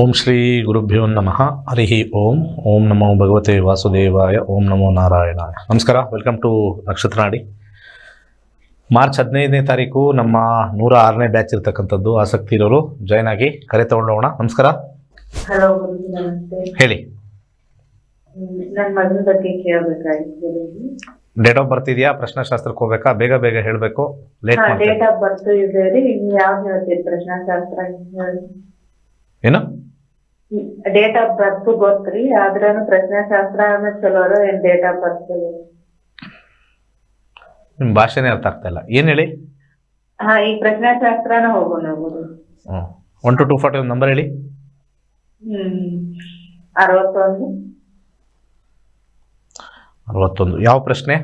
ಓಂ ಶ್ರೀ ಗುರುಭ್ಯೋ ನಮಃ. ಹರಿಹಿ ಓಂ. ಓಂ ನಮೋ ಭಗವತೆ ವಾಸುದೇವಾಯ. ಓಂ ನಮೋ ನಾರಾಯಣಾಯ. ನಮಸ್ಕಾರ. ವೆಲ್ಕಮ್ ಟು ನಕ್ಷತ್ರನಾಡಿ ಮಾರ್ಚ್ ಹದಿನೈದನೇ ತಾರೀಕು ನಮ್ಮ ನೂರ ಆರನೇ ಬ್ಯಾಚ್ ಇರತಕ್ಕಂಥದ್ದು ಆಸಕ್ತಿ ಇರೋರು ಜಾಯ್ನ್ ಆಗಿ ಕರೆ ತಗೊಂಡೋಣ ನಮಸ್ಕಾರ. ಹೇಳಿ. ಡೇಟ್ ಆಫ್ ಬರ್ತ್ ಇದೆಯಾ? ಪ್ರಶ್ನಾಶಾಸ್ತ್ರಕ್ಕೆ ಹೋಗ್ಬೇಕಾ? ಬೇಗ ಬೇಗ ಹೇಳಬೇಕು. ಲೇಟ್ ಡೇಟ್ ಆಫ್ ಬರ್ತ್ ಇದೆ ರೀ. ಹೇಳ್ತೀರಿ? ಪ್ರಶ್ನಾಶಾಸ್ತ್ರ ಏನು? ಡೇಟ್ ಆಫ್ ಬರ್ತ್ ಗೊತ್ತ್ರಿ ಆದ್ರನು ಪ್ರಶ್ನೆ ಶಾಸ್ತ್ರ ಚಲೋರು ಏನ್ ಡೇಟ್ ಆಫ್ ಬರ್ತ್ ನಿಮ್ಮ ಭಾಷೆನೇ ಅರ್ಥ ಆಗ್ತಾ ಇಲ್ಲ. ಏನು ಹೇಳಿ? ಹಾ ಈ ಪ್ರಶ್ನಾಶಾಸ್ತ್ರನ ಹೋಗೋಣ ಹೋಗೋದು ಹ್ಞೂ ಒನ್ ಟು ಟೂ ಫಾರ್ಟಿ ಒಂದು ನಂಬರ್ ಹೇಳಿ. ಹ್ಮ್. ಅರವತ್ತೊಂದು. ಅರವತ್ತೊಂದು. ಯಾವ ಪ್ರಶ್ನೆ?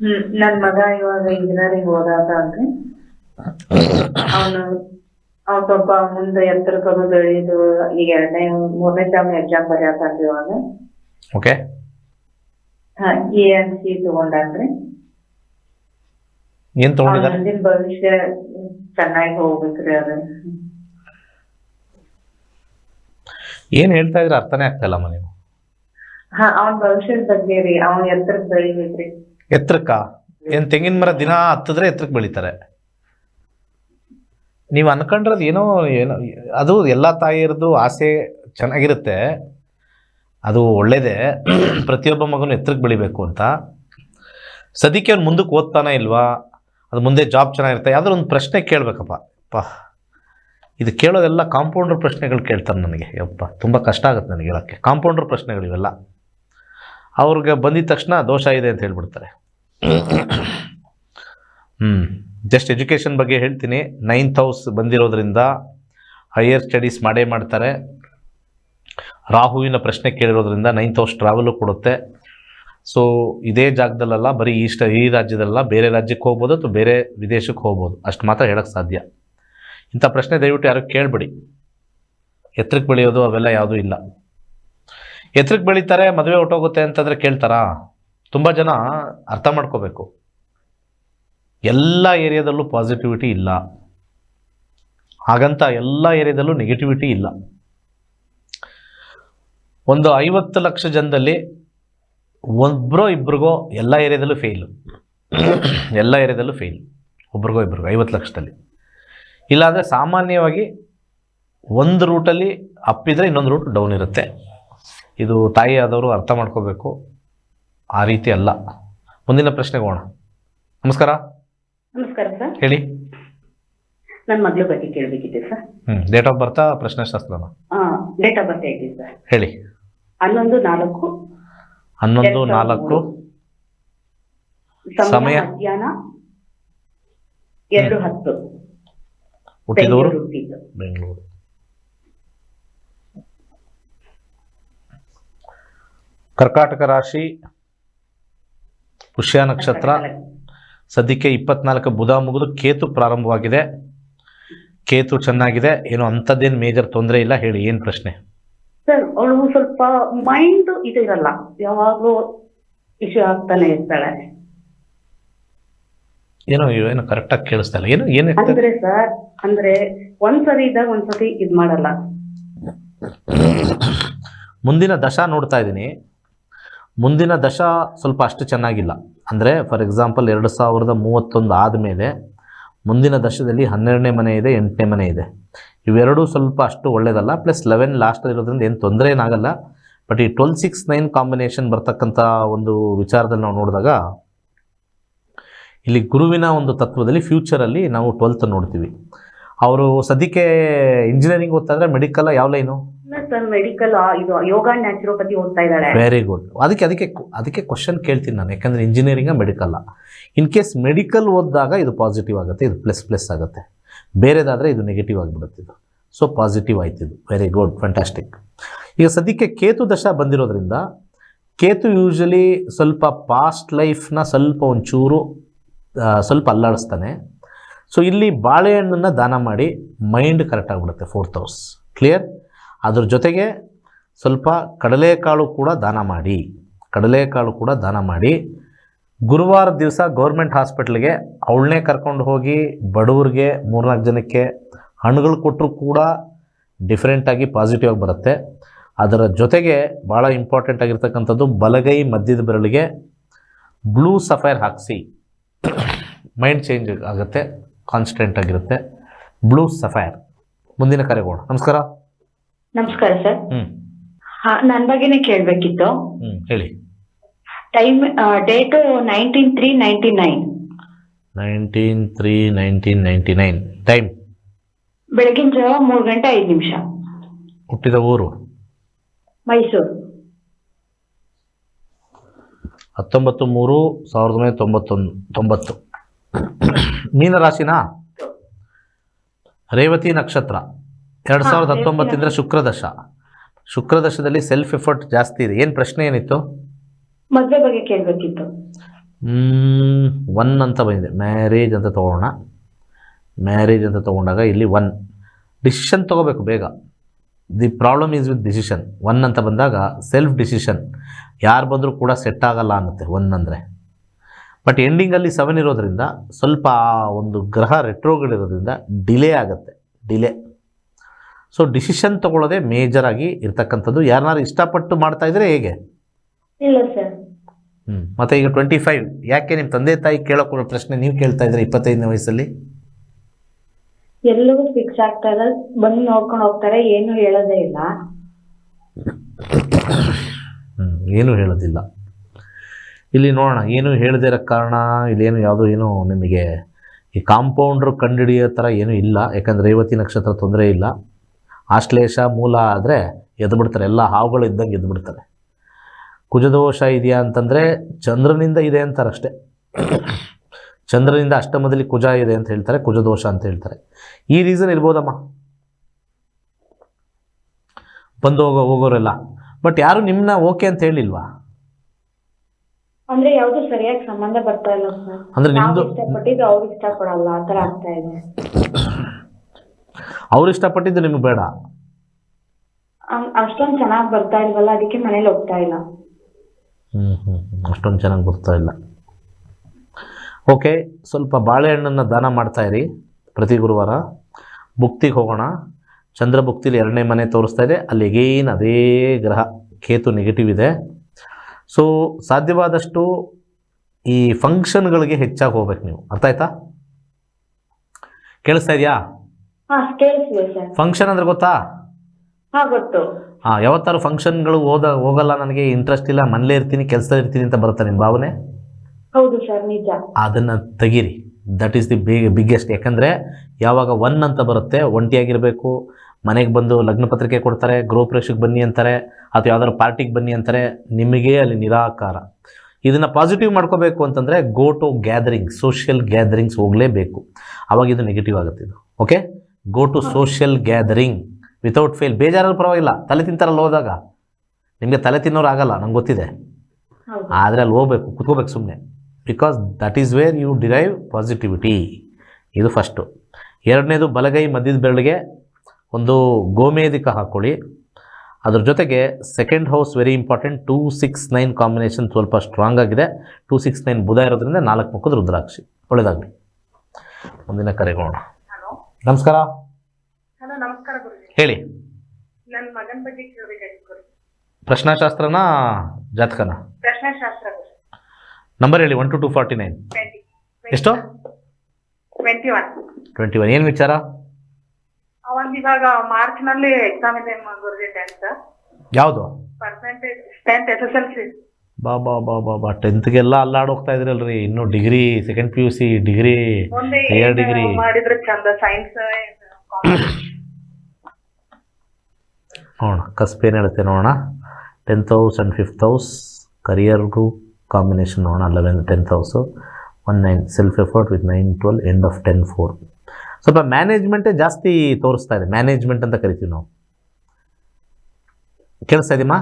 ಹ್ಮ್ ನನ್ ಮಗ ಇವಾಗ ಇಂಜಿನಿಯರಿಂಗ್ ಓದಾತ ಅವನು ಅವ್ನು ಸ್ವಲ್ಪ ಮುಂದೆ ಎತ್ತರಕ್ಕದು ಬೆಳೆದು ಈಗ ಎರಡನೇ ಮೂರನೇ ಟರ್ಮ್ ಎಕ್ಸಾಮ್ ಬರೆಯತಾನ್ರಿ ಇವಾಗ ಓಕೆ ಹಾ ಎ ಎನ್ ಸಿ ತಗೊಂಡಾನ್ರಿ. ಏನು ತೊಗೊಂಡಿದ್ದಾರೆ? ಮುಂದಿನ ಭವಿಷ್ಯ ಚೆನ್ನಾಗಿ ಹೋಗ್ಬೇಕ್ರಿ ಅದ. ಏನ್ ಹೇಳ್ತಾ ಇದ್ರ ಅರ್ಥನೇ ಆಗ್ತಾ ಇಲ್ಲಮ್ಮ ನೀವು ಹಾ ಅವ್ನ ಭವಿಷ್ಯದ ಬಗ್ಗೆ ರೀ ಅವ್ನ ಎತ್ತರಕ್ಕೆ ಬೆಳಿಬೇಕ್ರಿ. ಎತ್ತರಕ್ಕ? ಏನ್ ತೆಂಗಿನ ಮರ ದಿನ ಹತ್ತಿದ್ರೆ ಎತ್ತರಕ್ಕೆ ಬೆಳಿತಾರೆ. ನೀವು ಅನ್ಕೊಂಡ್ರದ್ದು ಏನೋ ಏನೋ, ಅದು ಎಲ್ಲ ತಾಯಿಯರದ್ದು ಆಸೆ ಚೆನ್ನಾಗಿರುತ್ತೆ. ಅದು ಒಳ್ಳೇದೇ. ಪ್ರತಿಯೊಬ್ಬ ಮಗನು ಎತ್ತರಕ್ಕೆ ಬೆಳಿಬೇಕು ಅಂತ. ಸದ್ಯಕ್ಕೆ ಅವ್ನು ಮುಂದಕ್ಕೆ ಓದ್ತಾನೆ ಇಲ್ವಾ? ಅದು ಮುಂದೆ ಜಾಬ್ ಚೆನ್ನಾಗಿರುತ್ತೆ. ಯಾವುದಾದ್ರು ಒಂದು ಪ್ರಶ್ನೆ ಕೇಳಬೇಕಪ್ಪ. ಅಪ್ಪ ಇದು ಕೇಳೋದೆಲ್ಲ ಕಾಂಪೌಂಡರ್ ಪ್ರಶ್ನೆಗಳು ಕೇಳ್ತಾರೆ ನನಗೆ. ಯಪ್ಪ. ತುಂಬ ಕಷ್ಟ ಆಗುತ್ತೆ ನನಗೆ ಹೇಳೋಕ್ಕೆ. ಕಾಂಪೌಂಡರ್ ಪ್ರಶ್ನೆಗಳು ಇವೆಲ್ಲ ಅವ್ರಿಗೆ ಬಂದಿದ ತಕ್ಷಣ ದೋಷ ಇದೆ ಅಂತ ಹೇಳ್ಬಿಡ್ತಾರೆ. ಹ್ಞೂ ಜಸ್ಟ್ ಎಜುಕೇಷನ್ ಬಗ್ಗೆ ಹೇಳ್ತೀನಿ. ನೈನ್ತ್ ಹೌಸ್ ಬಂದಿರೋದ್ರಿಂದ ಹೈಯರ್ ಸ್ಟಡೀಸ್ ಮಾಡೇ ಮಾಡ್ತಾರೆ. ರಾಹುವಿನ ಪ್ರಶ್ನೆ ಕೇಳಿರೋದ್ರಿಂದ ನೈನ್ತ್ ಹೌಸ್ ಟ್ರಾವೆಲು ಕೊಡುತ್ತೆ. ಸೊ ಇದೇ ಜಾಗದಲ್ಲೆಲ್ಲ ಬರೀ ಈ ಸ್ಟ ಈ ರಾಜ್ಯದಲ್ಲ ಬೇರೆ ರಾಜ್ಯಕ್ಕೆ ಹೋಗ್ಬೋದು ಅಥವಾ ಬೇರೆ ವಿದೇಶಕ್ಕೆ ಹೋಗ್ಬೋದು? ಅಷ್ಟು ಮಾತ್ರ ಹೇಳೋಕ್ಕೆ ಸಾಧ್ಯ. ಇಂಥ ಪ್ರಶ್ನೆ ದಯವಿಟ್ಟು ಯಾರು ಕೇಳಬೇಡಿ. ಎತ್ತರಕ್ಕೆ ಬೆಳೆಯೋದು ಅವೆಲ್ಲ ಯಾವುದೂ ಇಲ್ಲ. ಎತ್ತರಕ್ಕೆ ಬೆಳೀತಾರೆ, ಮದುವೆ ಹೊಟ್ಟೋಗುತ್ತೆ ಅಂತಂದರೆ ಕೇಳ್ತಾರಾ? ತುಂಬ ಜನ ಅರ್ಥ ಮಾಡ್ಕೋಬೇಕು. ಎಲ್ಲ ಏರಿಯಾದಲ್ಲೂ ಪಾಸಿಟಿವಿಟಿ ಇಲ್ಲ. ಹಾಗಂತ ಎಲ್ಲ ಏರಿಯಾದಲ್ಲೂ ನೆಗೆಟಿವಿಟಿ ಇಲ್ಲ. ಒಂದು ಐವತ್ತು ಲಕ್ಷ ಜನದಲ್ಲಿ ಒಬ್ಬರೋ ಇಬ್ರಿಗೋ ಎಲ್ಲ ಏರಿಯಾದಲ್ಲೂ ಫೇಲು ಎಲ್ಲ ಏರಿಯಾದಲ್ಲೂ ಫೇಲ್ ಒಬ್ರಿಗೋ ಇಬ್ರಿಗೋ ಐವತ್ತು ಲಕ್ಷದಲ್ಲಿ. ಇಲ್ಲಾಂದರೆ ಸಾಮಾನ್ಯವಾಗಿ ಒಂದು ರೂಟಲ್ಲಿ ಅಪ್ಪಿದ್ರೆ ಇನ್ನೊಂದು ರೂಟ್ ಡೌನ್ ಇರುತ್ತೆ. ಇದು ತಾಯಿ ಆದವರು ಅರ್ಥ ಮಾಡ್ಕೋಬೇಕು. ಆ ರೀತಿ ಅಲ್ಲ. ಮುಂದಿನ ಪ್ರಶ್ನೆಗೆ ಹೋಗೋಣ. ನಮಸ್ಕಾರ. ಹೇಳಿ. ನನ್ನ ಮಗಳ ಬಗ್ಗೆ ಕೇಳಬೇಕಿದೆ ಸರ್. ಹ್ಮ್ ಡೇಟ್ ಆಫ್ ಬರ್ತಾ ಪ್ರಶ್ನೆಶಾಸ್ತ್ರನ ಡೇಟ್ ಆಫ್ ಬರ್ತ್ ಹೇಳಿ ಸರ್? ಹೇಳಿ. ಹನ್ನೊಂದು ನಾಲ್ಕು ಹನ್ನೊಂದು ನಾಲ್ಕು ಸಮಯ? ಮಧ್ಯಾಹ್ನ ಎರಡು ಹತ್ತು. ಹುಟ್ಟಿದವರು? ಬೆಂಗಳೂರು. ಕರ್ಕಾಟಕ ರಾಶಿ ಪುಷ್ಯ ನಕ್ಷತ್ರ ಸದ್ಯಕ್ಕೆ ಇಪ್ಪತ್ನಾಲ್ಕು ಬುಧ ಮುಗಿದು ಕೇತು ಪ್ರಾರಂಭವಾಗಿದೆ. ಕೇತು ಚೆನ್ನಾಗಿದೆ. ಏನು ಅಂಥದ್ದೇನು ಮೇಜರ್ ತೊಂದರೆ ಇಲ್ಲ. ಹೇಳಿ ಏನು ಪ್ರಶ್ನೆ? ಸರ್ ಅವಳು ಸ್ವಲ್ಪ ಮೈಂಡ್ ಇದು ಇರಲ್ಲ. ಯಾವಾಗಲೂ ಇಶ್ಯೂ ಆಗ್ತಾನೆ ಇರ್ತಾಳೆ. ಏನೋ ಏನೋ ಕರೆಕ್ಟಾಗಿ ಕೇಳಿಸ್ತಾ ಇಲ್ಲ. ಏನು ಏನು ಅಂದ್ರೆ ಸರ್ ಅಂದ್ರೆ ಒಂದ್ಸರಿ ಇದ್ದಾಗ ಒಂದ್ಸತಿ ಇದು ಮಾಡಲ್ಲ. ಮುಂದಿನ ದಶಾ ನೋಡ್ತಾ ಇದ್ದೀನಿ. ಮುಂದಿನ ದಶಾ ಸ್ವಲ್ಪ ಅಷ್ಟು ಚೆನ್ನಾಗಿಲ್ಲ. ಅಂದರೆ ಫಾರ್ ಎಕ್ಸಾಂಪಲ್ ಎರಡು ಸಾವಿರದ ಮೂವತ್ತೊಂದು ಆದಮೇಲೆ ಮುಂದಿನ ದಶದಲ್ಲಿ ಹನ್ನೆರಡನೇ ಮನೆ ಇದೆ, ಎಂಟನೇ ಮನೆ ಇದೆ. ಇವೆರಡೂ ಸ್ವಲ್ಪ ಅಷ್ಟು ಒಳ್ಳೆಯದಲ್ಲ ಪ್ಲಸ್ ಲೆವೆನ್ ಲಾಸ್ಟಲ್ಲಿ ಇರೋದ್ರಿಂದ ಏನು ತೊಂದರೆ ಏನಾಗಲ್ಲ ಬಟ್ ಈ ಟ್ವೆಲ್ ಸಿಕ್ಸ್ ನೈನ್ ಕಾಂಬಿನೇಷನ್ ಬರ್ತಕ್ಕಂಥ ಒಂದು ವಿಚಾರದಲ್ಲಿ ನಾವು ನೋಡಿದಾಗ, ಇಲ್ಲಿ ಗುರುವಿನ ಒಂದು ತತ್ವದಲ್ಲಿ ಫ್ಯೂಚರಲ್ಲಿ ನಾವು ಟ್ವೆಲ್ತ್ ನೋಡ್ತೀವಿ. ಅವರು ಸದ್ಯಕ್ಕೆ ಇಂಜಿನಿಯರಿಂಗ್ ಓದ್ತಾ ಇದ್ರೆ ಮೆಡಿಕಲ್ ಯಾವ ಲೈನು? ವೆರಿ ಗುಡ್ ಅದಕ್ಕೆ ಅದಕ್ಕೆ ಅದಕ್ಕೆ ಕ್ವಶನ್ ಕೇಳ್ತೀನಿ ನಾನು. ಯಾಕಂದರೆ ಇಂಜಿನಿಯರಿಂಗ ಮೆಡಿಕಲ್ಲ ಇನ್ ಕೇಸ್ ಮೆಡಿಕಲ್ ಓದಿದಾಗ ಇದು ಪಾಸಿಟಿವ್ ಆಗುತ್ತೆ, ಇದು ಪ್ಲಸ್ ಪ್ಲಸ್ ಆಗುತ್ತೆ. ಬೇರೆದಾದರೆ ಇದು ನೆಗೆಟಿವ್ ಆಗಿಬಿಡುತ್ತೆ ಇದು. ಸೊ ಪಾಸಿಟಿವ್ ಆಯ್ತು ಇದು. ವೆರಿ ಗುಡ್ ಫ್ಯಾಂಟಾಸ್ಟಿಕ್ ಈಗ ಸದ್ಯಕ್ಕೆ ಕೇತು ದಶ ಬಂದಿರೋದ್ರಿಂದ, ಕೇತು ಯೂಶಲಿ ಸ್ವಲ್ಪ ಪಾಸ್ಟ್ ಲೈಫ್ನ ಸ್ವಲ್ಪ ಒಂಚೂರು ಸ್ವಲ್ಪ ಅಲ್ಲಾಡಿಸ್ತಾನೆ. ಸೊ ಇಲ್ಲಿ ಬಾಳೆಹಣ್ಣನ್ನು ದಾನ ಮಾಡಿ ಮೈಂಡ್ ಕರೆಕ್ಟ್ ಆಗಿಬಿಡುತ್ತೆ ಫೋರ್ತ್ ಹೌಸ್ ಕ್ಲಿಯರ್ ಅದ್ರ ಜೊತೆಗೆ ಸ್ವಲ್ಪ ಕಡಲೆಕಾಳು ಕೂಡ ದಾನ ಮಾಡಿ, ಕಡಲೆಕಾಳು ಕೂಡ ದಾನ ಮಾಡಿ. ಗುರುವಾರ ದಿವಸ ಗೌರ್ಮೆಂಟ್ ಹಾಸ್ಪಿಟ್ಲಿಗೆ ಅವಳನ್ನೇ ಕರ್ಕೊಂಡು ಹೋಗಿ ಬಡವ್ರಿಗೆ ಮೂರ್ನಾಲ್ಕು ಜನಕ್ಕೆ ಹಣ್ಣುಗಳು ಕೊಟ್ಟರು ಕೂಡ ಡಿಫ್ರೆಂಟಾಗಿ ಪಾಸಿಟಿವ್ ಆಗಿ ಬರುತ್ತೆ. ಅದರ ಜೊತೆಗೆ ಭಾಳ ಇಂಪಾರ್ಟೆಂಟ್ ಆಗಿರ್ತಕ್ಕಂಥದ್ದು ಬಲಗೈ ಮಧ್ಯದ ಬೆರಳಿಗೆ ಬ್ಲೂ ಸಫೈರ್ ಹಾಕಿಸಿ ಮೈಂಡ್ ಚೇಂಜ್ ಆಗುತ್ತೆ ಕಾನ್ಸ್ಟೆಂಟ್ ಆಗಿರುತ್ತೆ. ಬ್ಲೂ ಸಫೈರ್ ಮುಂದಿನ ಕರೆಗೋಣ ನಮಸ್ಕಾರ. ನಮಸ್ಕಾರ ಸರ್. ನನ್ ಬಗ್ಗೆನೇ ಕೇಳ್ಬೇಕಿತ್ತು. ಹೇಳಿ. Time date nineteen three ninety nine. Nineteen three nineteen ninety nine. Time. ಬೆಳಗಿನ ಜಾವ ಮೂರು ಗಂಟೆ ಐದು ನಿಮಿಷ. ಹುಟ್ಟಿದ ಊರು? ಮೈಸೂರು. ಹತ್ತೊಂಬತ್ತು ಮೂರು ಸಾವಿರದ ಒಂಬೈನೂರ ತೊಂಬತ್ತೊಂದು ತೊಂಬತ್ತು. ಮೀನರಾಶಿನ? ರೇವತಿ ನಕ್ಷತ್ರ. ಎರಡು ಸಾವಿರದ ಹತ್ತೊಂಬತ್ತಿಂದ ಶುಕ್ರದಶ. ಶುಕ್ರದಶದಲ್ಲಿ ಸೆಲ್ಫ್ ಎಫರ್ಟ್ ಜಾಸ್ತಿ ಇದೆ. ಏನು ಪ್ರಶ್ನೆ ಏನಿತ್ತು? ಮದುವೆ ಬಗ್ಗೆ ಕೇಳಬೇಕಿತ್ತು. ಒನ್ ಅಂತ ಬಂದಿದೆ. ಮ್ಯಾರೇಜ್ ಅಂತ ತೊಗೊಳ್ಳೋಣ ಮ್ಯಾರೇಜ್ ಅಂತ ತಗೊಂಡಾಗ ಇಲ್ಲಿ ಒನ್ ಡಿಸಿಷನ್ ತಗೋಬೇಕು ಬೇಗ. The problem is with decision one ಅಂತ ಬಂದಾಗ ಸೆಲ್ಫ್ ಡಿಸಿಷನ್ ಯಾರು ಬಂದರೂ ಕೂಡ ಸೆಟ್ ಆಗಲ್ಲ ಅನ್ನತ್ತೆ ಒನ್ ಅಂದರೆ. ಬಟ್ ಎಂಡಿಂಗಲ್ಲಿ ಸೆವೆನ್ ಇರೋದ್ರಿಂದ ಸ್ವಲ್ಪ ಒಂದು ಗ್ರಹ ರೆಟ್ರೋಗಳಿರೋದ್ರಿಂದ ಡಿಲೇ ಆಗುತ್ತೆ. ಡಿಲೇ ಸೊ ಡಿಸಿಷನ್ ತಗೊಳ್ಳೋದೇ ಮೇಜರ್ ಆಗಿ ಇರ್ತಕ್ಕಂಥದ್ದು. ಯಾರನ್ನಾರು ಇಷ್ಟಪಟ್ಟು ಮಾಡ್ತಾ ಇದ್ರೆ ಹೇಗೆ? ಇಲ್ಲ ಸರ್. ಹ್ಞೂ ಮತ್ತು ಈಗ ಟ್ವೆಂಟಿ ಫೈವ್ ಯಾಕೆ ನಿಮ್ಮ ತಂದೆ ತಾಯಿ ಕೇಳೋಕೆ ಪ್ರಶ್ನೆ ನೀವು ಕೇಳ್ತಾ ಇದ್ರೆ ಇಪ್ಪತ್ತೈದನೇ ವಯಸ್ಸಲ್ಲಿ? ಎಲ್ಲವೂ ಫಿಕ್ಸ್ ಆಗ್ತಾ ಇದೆ ಬಂದು ನೋಡ್ಕೊಂಡು ಹೋಗ್ತಾರೆ. ಏನು ಹೇಳೋದೇ ಇಲ್ಲ. ಏನೂ ಹೇಳೋದಿಲ್ಲ. ಇಲ್ಲಿ ನೋಡೋಣ. ಏನು ಹೇಳದೇ ಇರೋ ಕಾರಣ ಇಲ್ಲೇನು ಯಾವುದೋ ಏನು ನಿಮಗೆ ಈ ಕಾಂಪೌಂಡ್ರು ಕಂಡುಹಿಡಿಯೋ ಥರ ಏನೂ ಇಲ್ಲ. ಯಾಕಂದರೆ ರೇವತಿ ನಕ್ಷತ್ರ ತೊಂದರೆ ಇಲ್ಲ. ಆಶ್ಲೇಷ ಮೂಲ ಆದರೆ ಎದ್ದು ಬಿಡ್ತಾರೆ ಎಲ್ಲ ಹಾವುಗಳು ಇದ್ದಂಗೆ ಎದ್ದು ಬಿಡ್ತಾರೆ ಕುಜದೋಷ ಇದೆಯಾ ಅಂತಂದರೆ ಚಂದ್ರನಿಂದ ಇದೆ ಅಂತಾರೆ ಅಷ್ಟೇ ಚಂದ್ರನಿಂದ ಅಷ್ಟಮದಲ್ಲಿ ಕುಜ ಇದೆ ಅಂತ ಹೇಳ್ತಾರೆ ಕುಜದೋಷ ಅಂತ ಹೇಳ್ತಾರೆ. ಈ ರೀಸನ್ ಇರ್ಬೋದಮ್ಮ. ಬಂದು ಹೋಗೋ ಹೋಗೋರೆಲ್ಲ. ಬಟ್ ಯಾರು ನಿಮ್ಮನ್ನ ಓಕೆ ಅಂತ ಹೇಳಿಲ್ವಾ? ಅಂದ್ರೆ ಯಾವುದು ಸರಿಯಾಗಿ ಸಂಬಂಧ ಬರ್ತಾ ಇಲ್ಲ ಅಂದ್ರೆ ನಿಮ್ದು ಇಷ್ಟಪಟ್ಟಿದ್ದು ಅವ್ರು ಇಷ್ಟಪಡಲ್ಲ ಆ ತರ ಆಗ್ತಾ ಇದೆ. ಅವ್ರು ಇಷ್ಟಪಟ್ಟಿದ್ದು ನಿಮ್ಗೆ ಬೇಡ? ಅಷ್ಟೊಂದು ಚೆನ್ನಾಗಿ ಬರ್ತಾ ಇಲ್ವಲ್ಲ ಅದಕ್ಕೆ ಮನೇಲಿ ಹೋಗ್ತಾ ಇಲ್ಲ. ಹ್ಞೂ ಹ್ಞೂ ಅಷ್ಟೊಂದು ಚೆನ್ನಾಗಿ ಬರ್ತಾ ಇಲ್ಲ. ಓಕೆ ಸ್ವಲ್ಪ ಬಾಳೆಹಣ್ಣನ್ನು ದಾನ ಮಾಡ್ತಾ ಇರಿ ಪ್ರತಿ ಗುರುವಾರ. ಭುಕ್ತಿಗೆ ಹೋಗೋಣ. ಚಂದ್ರ ಭುಕ್ತಿಲಿ ಎರಡನೇ ಮನೆ ತೋರಿಸ್ತಾ ಇದೆ. ಅಲ್ಲಿ ಎಗೇನ್ ಅದೇ ಗ್ರಹ ಕೇತು ನೆಗೆಟಿವ್ ಇದೆ. ಸೊ ಸಾಧ್ಯವಾದಷ್ಟು ಈ ಫಂಕ್ಷನ್ಗಳಿಗೆ ಹೆಚ್ಚಾಗಿ ಹೋಗ್ಬೇಕು ನೀವು. ಅರ್ಥ ಆಯ್ತಾ? ಕೇಳಿಸ್ತಾ ಇದೆಯಾ? ಫಂಕ್ಷನ್ ಅಂದ್ರೆ ಗೊತ್ತಾ? ಹಾ ಗೊತ್ತು. ಹಾಂ ಯಾವತ್ತಾರು ಫಂಕ್ಷನ್ಗಳು ಹೋದ ಹೋಗಲ್ಲ ನನಗೆ ಇಂಟ್ರೆಸ್ಟ್ ಇಲ್ಲ ಮನೇಲೇ ಇರ್ತೀನಿ ಕೆಲಸದಲ್ಲಿ ಇರ್ತೀನಿ ಅಂತ ಬರುತ್ತೆ ನಿಮ್ಮ ಭಾವನೆ? ಹೌದು ಸರ್ ನಿಜ. ಅದನ್ನು ತೆಗೀರಿ. That is the big biggest ಯಾಕಂದ್ರೆ ಯಾವಾಗ ಒನ್ ಅಂತ ಬರುತ್ತೆ ಒಂಟಿಯಾಗಿರಬೇಕು. ಮನೆಗೆ ಬಂದು ಲಗ್ನ ಪತ್ರಿಕೆ ಕೊಡ್ತಾರೆ ಗೃಹಪ್ರವೇಶಕ್ಕೆ ಬನ್ನಿ ಅಂತಾರೆ ಅಥವಾ ಯಾವ್ದಾದ್ರು ಪಾರ್ಟಿಗೆ ಬನ್ನಿ ಅಂತಾರೆ ನಿಮಗೆ ಅಲ್ಲಿ ನಿರಾಕಾರ. ಇದನ್ನು ಪಾಸಿಟಿವ್ ಮಾಡ್ಕೋಬೇಕು ಅಂತಂದರೆ go to gathering social gatherings ಹೋಗಲೇಬೇಕು. ಆವಾಗ ಇದು ನೆಗೆಟಿವ್ ಆಗುತ್ತೆ ಇದು. Okay go to social gathering without fail ಬೇಜಾರಲ್ಲಿ ಪರವಾಗಿಲ್ಲ. ತಲೆ ತಿಂತಾರಲ್ಲ ಹೋದಾಗ. ನಿಮಗೆ ತಲೆ ತಿನ್ನೋರು ಆಗಲ್ಲ ನಂಗೆ ಗೊತ್ತಿದೆ. ಆದರೆ ಅಲ್ಲಿ ಹೋಗ್ಬೇಕು ಕುತ್ಕೋಬೇಕು ಸುಮ್ಮನೆ because that is where you derive positivity ಇದು ಫಸ್ಟು ಎರಡನೇದು ಬಲಗೈ ಮಧ್ಯದ ಬೆರಳಿಗೆ ಒಂದು ಗೋಮೇಧಿಕ ಹಾಕ್ಕೊಳ್ಳಿ ಅದ್ರ ಜೊತೆಗೆ second house very important two six nine combination ಸ್ವಲ್ಪ ಸ್ಟ್ರಾಂಗ್ ಆಗಿದೆ. ಟೂ ಸಿಕ್ಸ್ ನೈನ್ ಬುಧ ಇರೋದ್ರಿಂದ ನಾಲ್ಕು ಮುಖದ ರುದ್ರಾಕ್ಷಿ. ಒಳ್ಳೆಯದಾಗಲಿ ಮುಂದಿನ ಕರೆಗೋಣ. ನಮಸ್ಕಾರ. ಹಲೋ ನಮಸ್ಕಾರ ಗುರುಜಿ. ಹೇಳಿ. ನನ್ನ ಮಗನ ಬಗ್ಗೆ ಕೇಳಬೇಕಾಗಿತ್ತು ಗುರುಜಿ. ಪ್ರಶ್ನಾಶಾಸ್ತ್ರನ ಜಾತಕನ? ಪ್ರಶ್ನಾಶಾಸ್ತ್ರ ಗುರುಜಿ. ನಂಬರ್ ಹೇಳಿ one two two forty nine twenty ಎಷ್ಟು? ಟ್ವೆಂಟಿ ಒನ್ ಟ್ವೆಂಟಿ ಒನ್ ಏನು ವಿಚಾರ? ಅವನ್ ಇವಾಗ ಮಾರ್ಚ್ನಲ್ಲಿ ಎಕ್ಸಾಮ್ ಇದೆ ಗುರುಜಿ ಟೆಂತ್ ಯಾವುದು? Percentage tenth S S L C ಬಾ ಬಾ ಬಾ ಬಾ ಬಾ. ಟೆಂತ್ಗೆಲ್ಲ ಅಲ್ಲಾಡ್ ಹೋಗ್ತಾ ಇದ್ರಲ್ರಿ. ಇನ್ನು degree second P U C degree higher degree. ಮಾಡಿದ್ರೆ ಚಂದ ಸೈನ್ಸ್ ನೋಡೋಣ ಹೇಳುತ್ತೆ ನೋಡೋಣ. Tenth house and fifth house ಕರಿಯರ್ಗೂ combination ನೋಡೋಣ. Eleven tenth house one nine self effort with nine twelve end of ten four ಸ್ವಲ್ಪ ಮ್ಯಾನೇಜ್ಮೆಂಟೇ ಜಾಸ್ತಿ ತೋರಿಸ್ತಾ ಇದೆ. ಮ್ಯಾನೇಜ್ಮೆಂಟ್ ಅಂತ ಕರಿತೀವಿ ನಾವು. ಕೇಳಿಸ್ತಾ ಇದೀಮಾ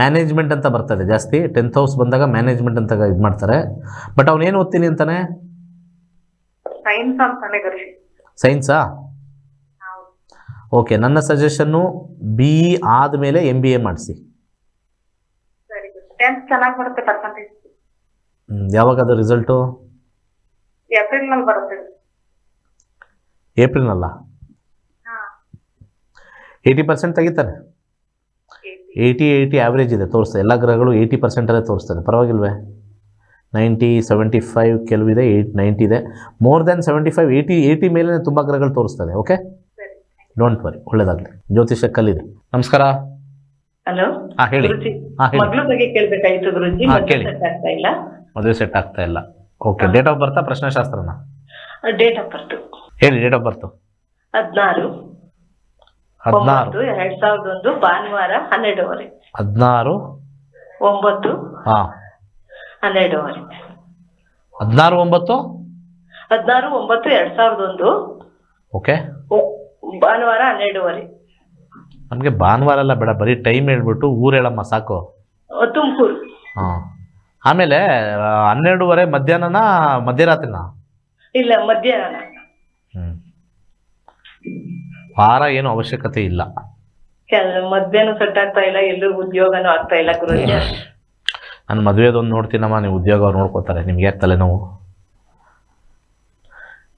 ಮ್ಯಾನೇಜ್ಮೆಂಟ್ ಅಂತ ಬರ್ತದೆ ಜಾಸ್ತಿ. ಟೆಂತ್ ಹೌಸ್ ಬಂದಾಗ ಮ್ಯಾನೇಜ್ಮೆಂಟ್ ಅಂತ ಇದು ಮಾಡ್ತಾರೆ. ಬಟ್ ಅವನೇನು ಓದ್ತೀನಿ ಅಂತಾನೆ? ಸೈನ್ಸ್ ಓಕೆ ನನ್ನ ಸಜೆಷನ್ನು ಬಿ ಇ ಆದಮೇಲೆ ಎಂ ಬಿ ಎ ಮಾಡಿಸಿ. ಯಾವಾಗ ಅದು ರಿಸಲ್ಟು ಏಪ್ರಿಲ್ನಲ್ಲ ಏಯ್ಟಿ ಪರ್ಸೆಂಟ್ ತೆಗಿತಾನೆ? ಏಯ್ಟಿ ಏಯ್ಟಿ ಆ್ಯಾವ್ರೇಜ್ ಇದೆ ತೋರಿಸ್ತದೆ ಎಲ್ಲ ಗ್ರಹಗಳು ಏಯ್ಟಿ ಪರ್ಸೆಂಟಲ್ಲೇ ತೋರಿಸ್ತದೆ ಪರವಾಗಿಲ್ವೇ? ನೈಂಟಿ ಸೆವೆಂಟಿ ಫೈವ್ ಕೆಲವಿದೆ ಏಯ್ಟ್ ನೈಂಟಿ ಇದೆ. More than seventy five eighty eighty ಮೇಲೆ ತುಂಬ ಗ್ರಹಗಳು ತೋರಿಸ್ತದೆ ಓಕೆ ಡೋಂಟ್ ವರಿ ಒಳ್ಳೇದಾಗಲಿ. ಜ್ಯೋತಿಷ ಕಲ್ಲಿದೆ ನಮಸ್ಕಾರ. ಹಲೋ ಹಾಂ ಹೇಳಿ. ಹಾಂ ಹೇಳಿ. ಮದುವೆ ಸೆಟ್ ಆಗ್ತಾ ಇಲ್ಲ. ಓಕೆ ಡೇಟ್ ಆಫ್ ಬರ್ತಾ ಪ್ರಶ್ನೆಶಾಸ್ತ್ರನ ಡೇಟ್ ಆಫ್ ಬರ್ತು ಹೇಳಿ ಡೇಟ್ ಆಫ್ ಬರ್ತು ಹದಿನಾರು. ಹದಿನಾರು. ಎರಡ್ ಸಾವಿರದ ಒಂದು ಭಾನುವಾರ ಹನ್ನೆರಡುವರೆ. ಹದಿನಾರು. ಒಂಬತ್ತು ಹಾ. ಹನ್ನೆರಡುವರೆ. ಹದಿನಾರು ಒಂಬತ್ತು? ಹದಿನಾರು ಒಂಬತ್ತು ಎರಡ್ ಸಾವಿರದ ಒಂದು ಓಕೆ ಭಾನುವಾರ ಹನ್ನೆರಡುವರೆ. ನಮಗೆ ಭಾನುವಾರ ಎಲ್ಲ ಬೇಡ ಬರೀ ಟೈಮ್ ಹೇಳ್ಬಿಟ್ಟು ಊರು ಹೇಳಮ್ಮ ಸಾಕು. ತುಮಕೂರು. ಹಾಂ. ಆಮೇಲೆ ಹನ್ನೆರಡುವರೆ ಹನ್ನೆರಡೂವರೆ ಮಧ್ಯಾಹ್ನನ ಮಧ್ಯರಾತ್ರಿನ? ಇಲ್ಲ ಮಧ್ಯಾಹ್ನ ಹ್ಞೂ ವಾರ ಏನು ಅವಶ್ಯಕತೆ ಇಲ್ಲ. ಮದ್ವೆನೂ ಸೆಟ್ ಆಗ್ತಾ ಇಲ್ಲ ಎಲ್ಲೂ ಉದ್ಯೋಗನೂ ಆಗ್ತಾ ಇಲ್ಲ ಗುರು ನಾನು ಮದುವೆದೊಂದು ನೋಡ್ತೀನಮ್ಮ ನೀವು ಉದ್ಯೋಗ ಅವ್ರು ನೋಡ್ಕೋತಾರೆ ನಿಮ್ಗೆ ಯಾಕೆ ತಲೆನೋವು?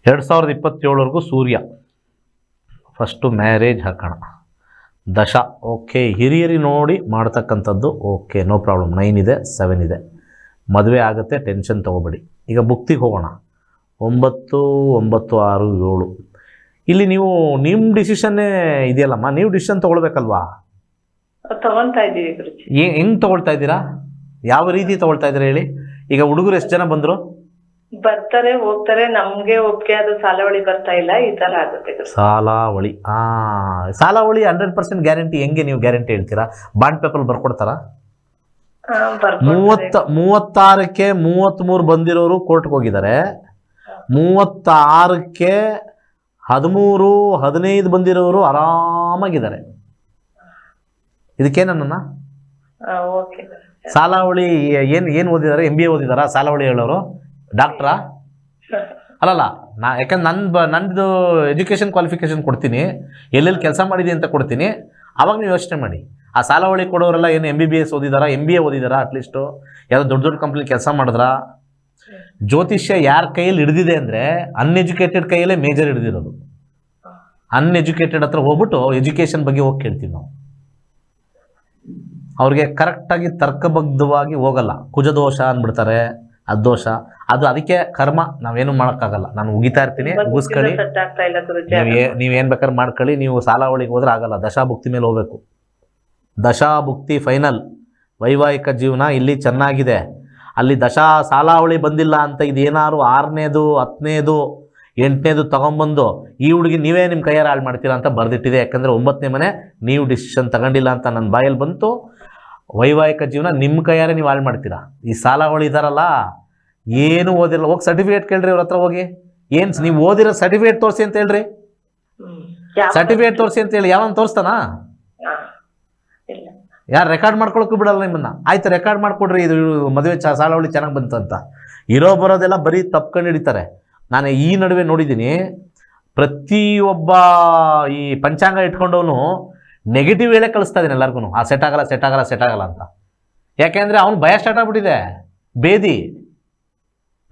ಎರಡು ಸಾವಿರದ ಇಪ್ಪತ್ತೇಳವರೆಗೂ ಸೂರ್ಯ ಫಸ್ಟು ಮ್ಯಾರೇಜ್ ಹಾಕೋಣ ದಶ ಓಕೆ ಹಿರಿಯರಿ ನೋಡಿ ಮಾಡ್ತಕ್ಕಂಥದ್ದು ಓಕೆ ನೋ ಪ್ರಾಬ್ಲಮ್ ನೈನ್ ಇದೆ ಸೆವೆನ್ ಇದೆ. ಮದುವೆ ಆಗುತ್ತೆ ಟೆನ್ಷನ್ ತೊಗೋಬೇಡಿ. ಈಗ ಬುಕ್ತಿಗೆ ಹೋಗೋಣ. ಒಂಬತ್ತು ಒಂಬತ್ತು ಆರು ಏಳು. ಇಲ್ಲಿ ನೀವು ನಿಮ್ಮ ಡಿಸಿಷನ್ನೇ ಇದೆಯಲ್ಲಮ್ಮ? ನೀವು ಡಿಸಿಷನ್ ತಗೊಳ್ಬೇಕಲ್ವಾ? ಹೆಂಗ್ ತಗೊಳ್ತಾ ಗುರುಜಿ. ಏ ಹೆಂಗೆ ತೊಗೊಳ್ತಾ ಇದ್ದೀರಾ? ಯಾವ ರೀತಿ ತಗೊಳ್ತಾ ಇದ್ದೀರಾ ಹೇಳಿ? ಈಗ ಹುಡುಗರು ಎಷ್ಟು ಜನ ಬಂದರು? ಬರ್ತಾರೆ ಹೋಗ್ತಾರೆ. ನಮ್ಗೆ ಒಪ್ಪಿಗೆ ಅದು ಸಾಲಾವಳಿ ಬರ್ತಾ ಇಲ್ಲ ಈ ತರ ಆಗುತ್ತೆ ಗುರುಜಿ. ಸಾಲಾವಳಿ ಆ ಸಾಲಾವಳಿ ಹಂಡ್ರೆಡ್ ಪರ್ಸೆಂಟ್ ಗ್ಯಾರಂಟಿ ಹೆಂಗೆ ನೀವು ಗ್ಯಾರಂಟಿ ಹೇಳ್ತೀರಾ? ಬಾಂಡ್ ಪೇಪರ್ ಬರ್ಕೊಡ್ತಾರಾ? ಆ, ಬರ್ಕೊಡ್ತಾರೆ. ಮೂವತ್ತ ಮೂವತ್ತಾರಕ್ಕೆ ಮೂವತ್ತ್ಮೂರು ಬಂದಿರೋರು ಕೋರ್ಟ್ಗೆ ಹೋಗಿದ್ದಾರೆ. ಮೂವತ್ತಾರಕ್ಕೆ ಹದಿಮೂರು ಹದಿನೈದು ಬಂದಿರೋರು ಆರಾಮಾಗಿದ್ದಾರೆ. ಇದಕ್ಕೇನನ್ನ ಸಾಲಾವಳಿ ಏನು ಏನು ಓದಿದ್ದಾರೆ? ಎಂ ಬಿ ಎ ಓದಿದಾರಾ ಸಾಲಾವಳಿ ಹೇಳೋರು? ಡಾಕ್ಟ್ರಾ? ಅಲ್ಲಲ್ಲ ನಾ ಯಾಕಂದ್ರೆ ನನ್ನ ಬ ನನ್ನದು ಎಜುಕೇಷನ್ ಕ್ವಾಲಿಫಿಕೇಷನ್ ಕೊಡ್ತೀನಿ. ಎಲ್ಲೆಲ್ಲಿ ಕೆಲಸ ಮಾಡಿದೆ ಅಂತ ಕೊಡ್ತೀನಿ. ಅವಾಗ ನೀವು ಯೋಚನೆ ಮಾಡಿ. ಆ ಸಾಲಾವಳಿ ಕೊಡೋರೆಲ್ಲ ಏನು ಎಂ ಬಿ ಬಿ ಎಸ್ ಓದಿದಾರಾ ಎಂ ಬಿ ಎ ಓದಿದಾರಾ ಅಟ್ಲೀಸ್ಟು ಯಾವುದೋ ದೊಡ್ಡ ದೊಡ್ಡ ಕಂಪ್ನಿ ಕೆಲಸ ಮಾಡಿದ್ರಾ? ಜ್ಯೋತಿಷ್ಯ ಯಾರ ಕೈಯಲ್ಲಿ ಹಿಡಿದಿದೆ ಅಂದರೆ ಅನ್ಎಜುಕೇಟೆಡ್ ಕೈಯಲ್ಲೇ ಮೇಜರ್ ಹಿಡಿದಿರೋದು. ಅನ್ಎಜುಕೇಟೆಡ್ ಹತ್ರ ಹೋಗ್ಬಿಟ್ಟು ಎಜುಕೇಷನ್ ಬಗ್ಗೆ ಹೋಗಿ ಕೇಳ್ತೀವಿ ನಾವು. ಅವ್ರಿಗೆ ಕರೆಕ್ಟಾಗಿ ತರ್ಕಬದ್ಧವಾಗಿ ಹೋಗಲ್ಲ. ಕುಜದೋಷ ಅಂದ್ಬಿಡ್ತಾರೆ ಅದೋಷ ಅದು ಅದಕ್ಕೆ ಕರ್ಮ ನಾವೇನು ಮಾಡೋಕ್ಕಾಗಲ್ಲ. ನಾನು ಉಗಿತಾ ಇರ್ತೀನಿ ಏನು ನೀವೇನು ಬೇಕಾದ್ರೆ ಮಾಡ್ಕೊಳ್ಳಿ ನೀವು ಸಾಲಾವಳಿಗೆ ಹೋದ್ರೆ ಆಗಲ್ಲ. ದಶಾಭುಕ್ತಿ ಮೇಲೆ ಹೋಗ್ಬೇಕು. ದಶಾಭುಕ್ತಿ ಫೈನಲ್ ವೈವಾಹಿಕ ಜೀವನ ಇಲ್ಲಿ ಚೆನ್ನಾಗಿದೆ. ಅಲ್ಲಿ ದಶಾ ಸಾಲಾವಳಿ ಬಂದಿಲ್ಲ ಅಂತ ಇದೇನಾದ್ರು ಆರನೇದು ಹತ್ತನೇದು ಎಂಟನೇದು ತೊಗೊಂಬಂದು ಈ ಹುಡುಗಿ ನೀವೇ ನಿಮ್ಮ ಕೈಯಾರ ಹಾಳು ಮಾಡ್ತೀರಾ ಅಂತ ಬರೆದಿಟ್ಟಿದೆ. ಯಾಕಂದರೆ ಒಂಬತ್ತನೇ ಮನೆ ನೀವು ಡಿಸಿಷನ್ ತಗೊಂಡಿಲ್ಲ ಅಂತ ನನ್ನ ಬಾಯಲ್ಲಿ ಬಂತು. ವೈವಾಹಿಕ ಜೀವನ ನಿಮ್ಮ ಕೈಯಾರೆ ನೀವು ಹಾಳು ಮಾಡ್ತೀರಾ? ಈ ಸಾಲಾವಳಿ ಇದಾರಲ್ಲ ಏನು ಓದಿರಲ್ಲ ಹೋಗಿ ಸರ್ಟಿಫಿಕೇಟ್ ಕೇಳ್ರಿ ಅವ್ರ ಹತ್ರ ಹೋಗಿ. ಏನು ನೀವು ಓದಿರೋ ಸರ್ಟಿಫಿಕೇಟ್ ತೋರಿಸಿ ಅಂತ ಹೇಳ್ರಿ. ಸರ್ಟಿಫಿಕೇಟ್ ತೋರಿಸಿ ಅಂತ ಹೇಳಿ. ಯಾವನ್ ತೋರಿಸ್ತಾನಾ? ಯಾರು ರೆಕಾರ್ಡ್ ಮಾಡ್ಕೊಳಕ್ಕೂ ಬಿಡಲ್ಲ ನಿಮ್ಮನ್ನ. ಆಯ್ತು ರೆಕಾರ್ಡ್ ಮಾಡಿಕೊಡ್ರಿ, ಇದು ಮದುವೆ ಚ ಸಾಲಾವಳಿ ಚೆನ್ನಾಗಿ ಬಂತು ಅಂತ. ಇರೋ ಬರೋದೆಲ್ಲ ಬರೀ ತಪ್ಕೊಂಡು ಹಿಡಿತಾರೆ. ನಾನು ಈ ನಡುವೆ ನೋಡಿದ್ದೀನಿ, ಪ್ರತಿಯೊಬ್ಬ ಈ ಪಂಚಾಂಗ ಇಟ್ಕೊಂಡವನು ನೆಗೆಟಿವ್ ಹೇಳೇ ಕಳಿಸ್ತಾ ಇದ್ದೀನಿ ಎಲ್ಲರಿಗೂ ಆ ಸೆಟ್ ಆಗಲ್ಲ ಸೆಟ್ ಆಗಲ್ಲ ಸೆಟ್ ಆಗಲ್ಲ ಅಂತ. ಯಾಕೆಂದರೆ ಅವ್ನು ಭಯ ಸ್ಟಾರ್ಟ್ ಆಗ್ಬಿಟ್ಟಿದೆ. ಬೇದಿ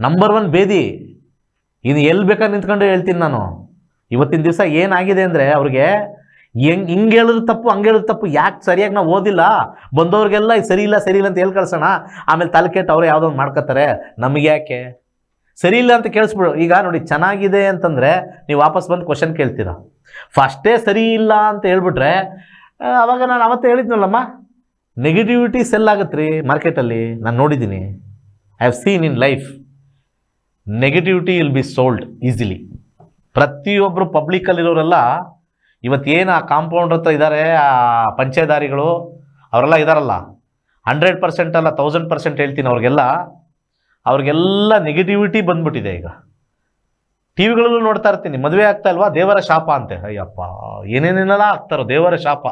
ನಂಬರ್ ಒನ್ ಬೇದಿ ಇನ್ನು ಎಲ್ಲಿ ಬೇಕಾದ್ರೆ ನಿಂತ್ಕೊಂಡು ಹೇಳ್ತೀನಿ ನಾನು. ಇವತ್ತಿನ ದಿವಸ ಏನಾಗಿದೆ ಅಂದರೆ ಅವ್ರಿಗೆ ಹೆಂಗ್ ಹಿಂಗೆ ಹೇಳಿದ್ರು ತಪ್ಪು, ಹಂಗೆ ಹೇಳಿದ್ರು ತಪ್ಪು, ಯಾಕೆ ಸರಿಯಾಗಿ ನಾವು ಓದಿಲ್ಲ? ಬಂದವ್ರಿಗೆಲ್ಲ ಸರಿ ಇಲ್ಲ ಸರಿ ಇಲ್ಲ ಅಂತ ಹೇಳಿ ಕಳ್ಸೋಣ. ಆಮೇಲೆ ತಲೆ ಕೆಟ್ಟು ಅವ್ರು ಯಾವುದೋ ಮಾಡ್ಕೋತಾರೆ. ನಮಗೆ ಯಾಕೆ? ಸರಿ ಇಲ್ಲ ಅಂತ ಕೇಳಿಸ್ಬಿಡು. ಈಗ ನೋಡಿ ಚೆನ್ನಾಗಿದೆ ಅಂತಂದರೆ ನೀವು ವಾಪಸ್ ಬಂದು ಕ್ವಶನ್ ಕೇಳ್ತೀರಾ? ಫಸ್ಟೇ ಸರಿ ಇಲ್ಲ ಅಂತ ಹೇಳ್ಬಿಟ್ರೆ ಅವಾಗ ನಾನು ಅವತ್ತೇ ಹೇಳಿದ್ನಲ್ಲಮ್ಮ ನೆಗೆಟಿವಿಟಿ ಸೆಲ್ ಆಗುತ್ತೆ ರೀ ಮಾರ್ಕೆಟಲ್ಲಿ. ನಾನು ನೋಡಿದ್ದೀನಿ I have seen in life negativity will be sold easily ಪ್ರತಿಯೊಬ್ಬರು ಪಬ್ಲಿಕ್ಕಲ್ಲಿರೋರೆಲ್ಲ ಇವತ್ತೇನು ಆ ಕಾಂಪೌಂಡ್ ಹತ್ರ ಇದ್ದಾರೆ ಆ ಪಂಚಾಯದಾರಿಗಳು ಅವರೆಲ್ಲ ಇದ್ದಾರಲ್ಲ ಹಂಡ್ರೆಡ್ ಪರ್ಸೆಂಟ್ ಅಲ್ಲ ತೌಸಂಡ್ ಪರ್ಸೆಂಟ್ ಹೇಳ್ತೀನಿ ಅವ್ರಿಗೆಲ್ಲ. ಅವ್ರಿಗೆಲ್ಲ ನೆಗೆಟಿವಿಟಿ ಬಂದ್ಬಿಟ್ಟಿದೆ ಈಗ. ಟಿ ವಿಗಳಲ್ಲೂ ನೋಡ್ತಾ ಇರ್ತೀನಿ, ಮದುವೆ ಆಗ್ತಾ ಇಲ್ವಾ? ದೇವರ ಶಾಪ ಅಂತೆ. ಅಯ್ಯಪ್ಪ, ಏನೇನೇನೆಲ್ಲ ಆಗ್ತಾರೋ ದೇವರ ಶಾಪ.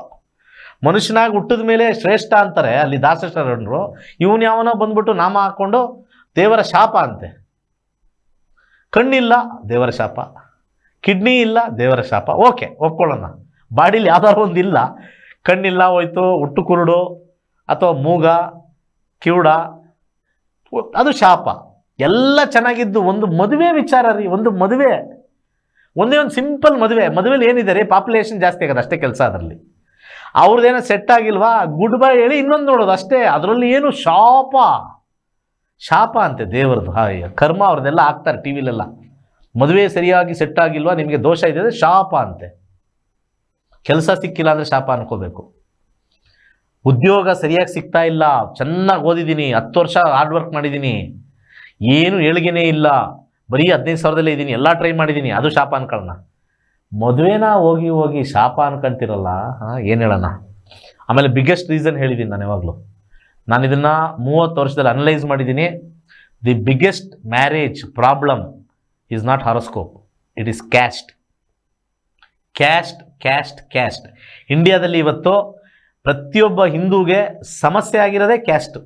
ಮನುಷ್ಯನಾಗಿ ಹುಟ್ಟಿದ ಮೇಲೆ ಶ್ರೇಷ್ಠ ಅಂತಾರೆ, ಅಲ್ಲಿ ದಾಸಶರಣರು. ಇವನು ಯಾವನೋ ಬಂದ್ಬಿಟ್ಟು ನಾಮ ಹಾಕ್ಕೊಂಡು ದೇವರ ಶಾಪ ಅಂತೆ. ಕಣ್ಣಿಲ್ಲ, ದೇವರ ಶಾಪ. ಕಿಡ್ನಿ ಇಲ್ಲ, ದೇವರ ಶಾಪ. ಓಕೆ, ಒಪ್ಕೊಳ್ಳೋಣ. ಬಾಡಿಲಿ ಯಾವ್ದಾದ್ರು ಒಂದು ಇಲ್ಲ. ಕಣ್ಣಿಲ್ಲ ಹೋಯ್ತು, ಹುಟ್ಟು ಕುರುಡು ಅಥವಾ ಮೂಗ, ಕಿವುಡ, ಅದು ಶಾಪ. ಎಲ್ಲ ಚೆನ್ನಾಗಿದ್ದು ಒಂದು ಮದುವೆ ವಿಚಾರ ರೀ, ಒಂದು ಮದುವೆ. ಒಂದೇ ಒಂದು ಸಿಂಪಲ್ ಮದುವೆ. ಮದುವೆಲಿ ಏನಿದೆ ರೀ ಪಾಪ್ಯುಲೇಷನ್ ಜಾಸ್ತಿ ಆಗೋದು ಅಷ್ಟೇ ಕೆಲಸ ಅದರಲ್ಲಿ. ಅವ್ರದ್ದೇನೋ ಸೆಟ್ ಆಗಿಲ್ವಾ ಗುಡ್ ಬೈ ಹೇಳಿ ಇನ್ನೊಂದು ನೋಡೋದು ಅಷ್ಟೇ. ಅದರಲ್ಲಿ ಏನು ಶಾಪ? ಶಾಪ ಅಂತೆ ದೇವ್ರದ್ದು, ಹಾಯ್, ಕರ್ಮ ಅವ್ರದ್ದೆಲ್ಲ ಹಾಕ್ತಾರೆ ಟಿ ವಿಲೆಲ್ಲ ಮದುವೆ ಸರಿಯಾಗಿ ಸೆಟ್ ಆಗಿಲ್ವಾ, ನಿಮಗೆ ದೋಷ ಇದೆ ಅಂದರೆ ಶಾಪ ಅಂತೆ. ಕೆಲಸ ಸಿಕ್ಕಿಲ್ಲ ಅಂದರೆ ಶಾಪ ಅನ್ಕೋಬೇಕು. ಉದ್ಯೋಗ ಸರಿಯಾಗಿ ಸಿಗ್ತಾ ಇಲ್ಲ, ಚೆನ್ನಾಗಿ ಓದಿದ್ದೀನಿ ಹತ್ತು ವರ್ಷ ಹಾರ್ಡ್ ವರ್ಕ್ ಮಾಡಿದ್ದೀನಿ ಏನು ಏಳಿಗೆನೇ ಇಲ್ಲ, ಬರೀ ಹದಿನೈದು ಸಾವಿರದಲ್ಲೇ ಇದ್ದೀನಿ ಎಲ್ಲ ಟ್ರೈ ಮಾಡಿದ್ದೀನಿ ಅದು ಶಾಪ ಅನ್ಕೊಳ್ಳೋಣ ಮದುವೆನ ಹೋಗಿ ಹೋಗಿ ಶಾಪ ಅನ್ಕೊಂತಿರಲ್ಲ ಏನು ಹೇಳೋಣ. ಆಮೇಲೆ ಬಿಗ್ಗೆಸ್ಟ್ ರೀಸನ್ ಹೇಳಿದ್ದೀನಿ ನಾನು ಯಾವಾಗಲೂ. ನಾನು ಇದನ್ನು ಮೂವತ್ತು ವರ್ಷದಲ್ಲಿ ಅನಲೈಸ್ ಮಾಡಿದ್ದೀನಿ the biggest marriage problem is not horoscope it is caste caste caste caste ಇಂಡಿಯಾದಲ್ಲಿ ಇವತ್ತು ಪ್ರತಿಯೊಬ್ಬ ಹಿಂದೂಗೆ ಸಮಸ್ಯೆ ಆಗಿರೋದೇ ಕ್ಯಾಸ್ಟ್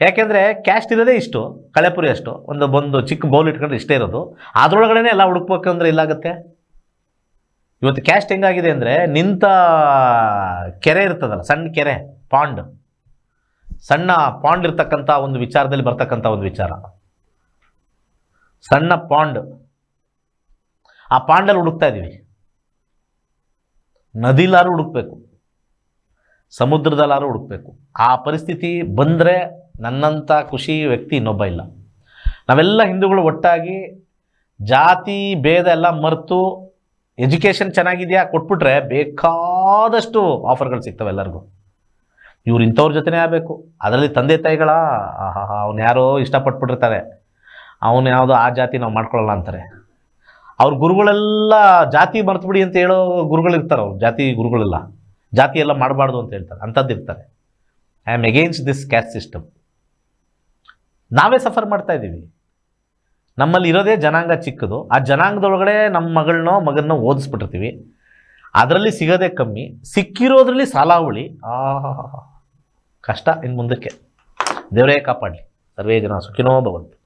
ಯಾಕೆಂದರೆ ಕ್ಯಾಸ್ಟ್ ಇರೋದೇ ಇಷ್ಟು, ಕಳೆಪುರಿ ಅಷ್ಟು, ಒಂದು ಒಂದು ಚಿಕ್ಕ ಬೌಲ್ ಇಟ್ಕೊಂಡು ಇಷ್ಟೇ ಇರೋದು. ಅದರೊಳಗಡೆ ಎಲ್ಲ ಹುಡುಕ್ಬೇಕು ಅಂದರೆ ಇಲ್ಲಾಗುತ್ತೆ? ಇವತ್ತು ಕ್ಯಾಸ್ಟ್ ಹೆಂಗಾಗಿದೆ ಅಂದರೆ ನಿಂತ ಕೆರೆ ಇರ್ತದಲ್ಲ, ಸಣ್ಣ ಕೆರೆ ಪಾಂಡ್ ಸಣ್ಣ ಪಾಂಡ್ ಇರ್ತಕ್ಕಂಥ ಒಂದು ವಿಚಾರದಲ್ಲಿ ಬರ್ತಕ್ಕಂಥ ಒಂದು ವಿಚಾರ. ಸಣ್ಣ ಪಾಂಡ್. ಆ ಪಾಂಡಲ್ಲಿ ಹುಡುಕ್ತಾ ಇದ್ದೀವಿ. ನದಿಲಾರು ಹುಡುಕ್ಬೇಕು. ಸಮುದ್ರದಲ್ಲಾರು ಹುಡುಕ್ಬೇಕು. ಆ ಪರಿಸ್ಥಿತಿ ಬಂದರೆ ನನ್ನಂಥ ಖುಷಿ ವ್ಯಕ್ತಿ ಇನ್ನೊಬ್ಬ ಇಲ್ಲ. ನಾವೆಲ್ಲ ಹಿಂದೂಗಳು ಒಟ್ಟಾಗಿ ಜಾತಿ, ಭೇದ ಎಲ್ಲ ಮರೆತು ಎಜುಕೇಷನ್ ಚೆನ್ನಾಗಿದೆಯಾ ಕೊಟ್ಬಿಟ್ರೆ ಬೇಕಾದಷ್ಟು ಆಫರ್ಗಳು ಸಿಗ್ತವೆ ಎಲ್ಲರಿಗೂ. ಇವ್ರು ಇಂಥವ್ರ ಜೊತೆನೇ ಆಗಬೇಕು. ಅದರಲ್ಲಿ ತಂದೆ ತಾಯಿಗಳ? ಅವ್ನು ಯಾರೋ ಇಷ್ಟಪಟ್ಬಿಟ್ಟಿರ್ತಾರೆ. ಅವನು ಯಾವುದೋ ಆ ಜಾತಿ ನಾವು ಮಾಡ್ಕೊಳ್ಳಲ್ಲ ಅಂತಾರೆ. ಅವ್ರ ಗುರುಗಳೆಲ್ಲ ಜಾತಿ ಮರ್ತುಬಿಡಿ ಅಂತ ಹೇಳೋ ಗುರುಗಳಿರ್ತಾರೆ ಅವ್ರು, ಜಾತಿ ಗುರುಗಳೆಲ್ಲ. ಜಾತಿ ಎಲ್ಲ ಮಾಡಬಾರ್ದು ಅಂತ ಹೇಳ್ತಾರೆ, ಅಂಥದ್ದು ಇರ್ತಾರೆ. I am against this caste system ನಾವೇ ಸಫರ್ ಮಾಡ್ತಾ ಇದ್ದೀವಿ. ನಮ್ಮಲ್ಲಿ ಇರೋದೇ ಜನಾಂಗ ಚಿಕ್ಕದು. ಆ ಜನಾಂಗದೊಳಗಡೆ ನಮ್ಮ ಮಗಳನ್ನೋ ಮಗನ್ನೋ ಓದಿಸ್ಬಿಟ್ಟಿರ್ತೀವಿ. ಅದರಲ್ಲಿ ಸಿಗೋದೇ ಕಮ್ಮಿ. ಸಿಕ್ಕಿರೋದ್ರಲ್ಲಿ ಸಾಲಾವಳಿ. ಆ, ಕಷ್ಟ ಇನ್ನು ಮುಂದಕ್ಕೆ. ದೇವರೇ ಕಾಪಾಡಲಿ. ಸರ್ವೇ ಜನ ಸುಖಿನೋ ಭವಂತು.